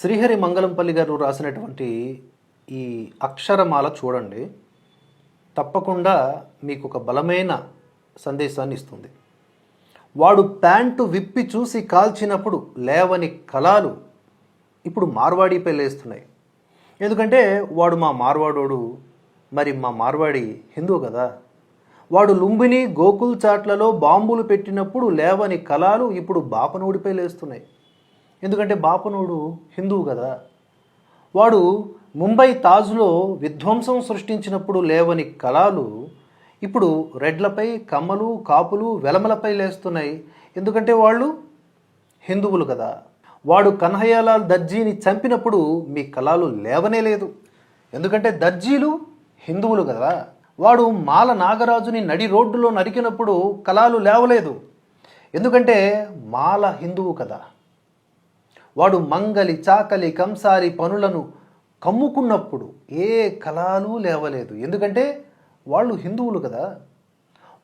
శ్రీహరి మంగళంపల్లి గారు రాసినటువంటి ఈ అక్షరమాల చూడండి. తప్పకుండా మీకు ఒక బలమైన సందేశాన్ని ఇస్తుంది వాడు ప్యాంటు విప్పి చూసి కాల్చినప్పుడు లేవని కళాలు ఇప్పుడు మార్వాడిపై లేస్తున్నాయి. ఎందుకంటే వాడు మా మార్వాడోడు మరి మా మార్వాడి హిందూ కదా. వాడు లుంబిని గోకుల్ చాట్లలో బాంబులు పెట్టినప్పుడు లేవని కళాలు ఇప్పుడు బాపనోడిపై లేస్తున్నాయి. ఎందుకంటే బాపనోడు హిందువు కదా. వాడు ముంబై తాజ్లో విధ్వంసం సృష్టించినప్పుడు లేవని కళాలు ఇప్పుడు రెడ్లపై కమ్మలు కాపులు వెలమలపై లేస్తున్నాయి. ఎందుకంటే వాళ్ళు హిందువులు కదా. వాడు కన్హయ్యలాల్ దర్జీని చంపినప్పుడు మీ కళాలు లేవనే లేదు. ఎందుకంటే దర్జీలు హిందువులు కదా. వాడు మాల నాగరాజుని నడి రోడ్డులో నరికినప్పుడు కళాలు లేవలేదు. ఎందుకంటే మాల హిందువు కదా. వాడు మంగలి చాకలి కంసారి పనులను కమ్ముకున్నప్పుడు ఏ కళాలు లేవలేదు. ఎందుకంటే వాళ్ళు హిందువులు కదా.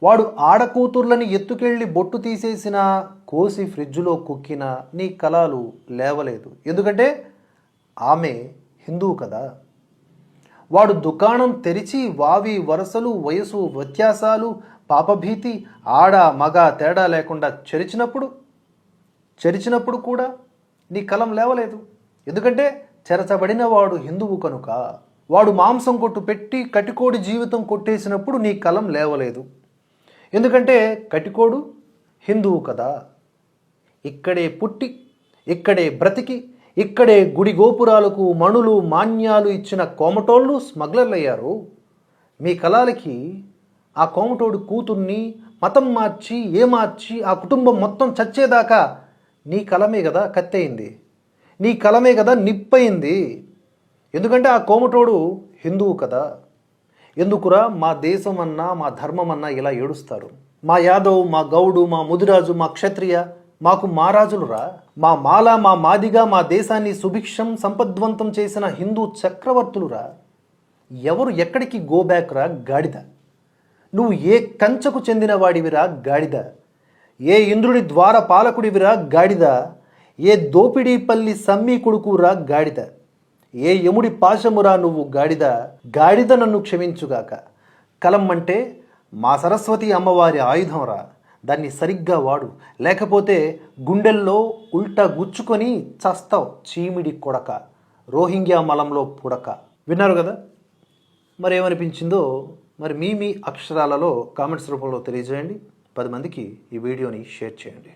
వాడు ఆడకూతుర్లని ఎత్తుకెళ్ళి బొట్టు తీసేసిన కోసి ఫ్రిడ్జ్లో కుక్కిన నీ కళాలు లేవలేదు. ఎందుకంటే ఆమె హిందువు కదా. వాడు దుకాణం తెరిచి వావి వరసలు వయసు వ్యత్యాసాలు పాపభీతి ఆడ మగ తేడా లేకుండా చెరిచినప్పుడు చెరిచినప్పుడు కూడా నీ కలం లేవలేదు. ఎందుకంటే చెరచబడిన వాడు హిందువు కనుక వాడు మాంసం కొట్టు పెట్టి కటికోడి జీవితం కొట్టేసినప్పుడు నీ కలం లేవలేదు. ఎందుకంటే కటికోడు హిందువు కదా. ఇక్కడే పుట్టి ఇక్కడే బ్రతికి ఇక్కడే గుడి గోపురాలకు మణులు మాన్యాలు ఇచ్చిన కోమటోళ్ళు స్మగ్లర్లు అయ్యారు. మీ కళాలకి ఆ కోమటోడు కూతుర్ని మతం మార్చి ఏమార్చి మార్చి ఆ కుటుంబం మొత్తం చచ్చేదాకా నీ కలమే కదా కత్తయింది. నీ కలమే కదా నిప్పయింది. ఎందుకంటే ఆ కోమటోడు హిందువు కదా. ఎందుకురా మా దేశం అన్నా మా ధర్మం అన్నా ఇలా ఏడుస్తారు? మా యాదవ్ మా గౌడు మా ముదిరాజు మా క్షత్రియ మాకు మారాజులురా మా మాల మా మాదిగా మా దేశాన్ని సుభిక్షం సంపద్వంతం చేసిన హిందూ చక్రవర్తులురా? ఎవరు ఎక్కడికి గో బ్యాక్ రా గాడిద. నువ్వు ఏ కంచకు చెందిన వాడివిరా గాడిద. ఏ ఇంద్రుడి ద్వార పాలకుడివిరా గాడిద? ఏ దోపిడీపల్లి సమ్మి కొడుకురా గాడిద? ఏ యముడి పాశమురా నువ్వు గాడిద? గాడిద నన్ను క్షమించుగాక. కలం అంటే మా సరస్వతి అమ్మవారి ఆయుధంరా దాన్ని సరిగ్గా వాడు. లేకపోతే గుండెల్లో ఉల్టా గుచ్చుకొని చస్తావు చీమిడి కొడక. రోహింగ్యా మలంలో పుడక. విన్నారు కదా? మరి ఏమనిపించిందో మరి మీ మీ అక్షరాలలో కామెంట్స్ రూపంలో తెలియజేయండి. పది మందికి ఈ వీడియోని షేర్ చేయండి.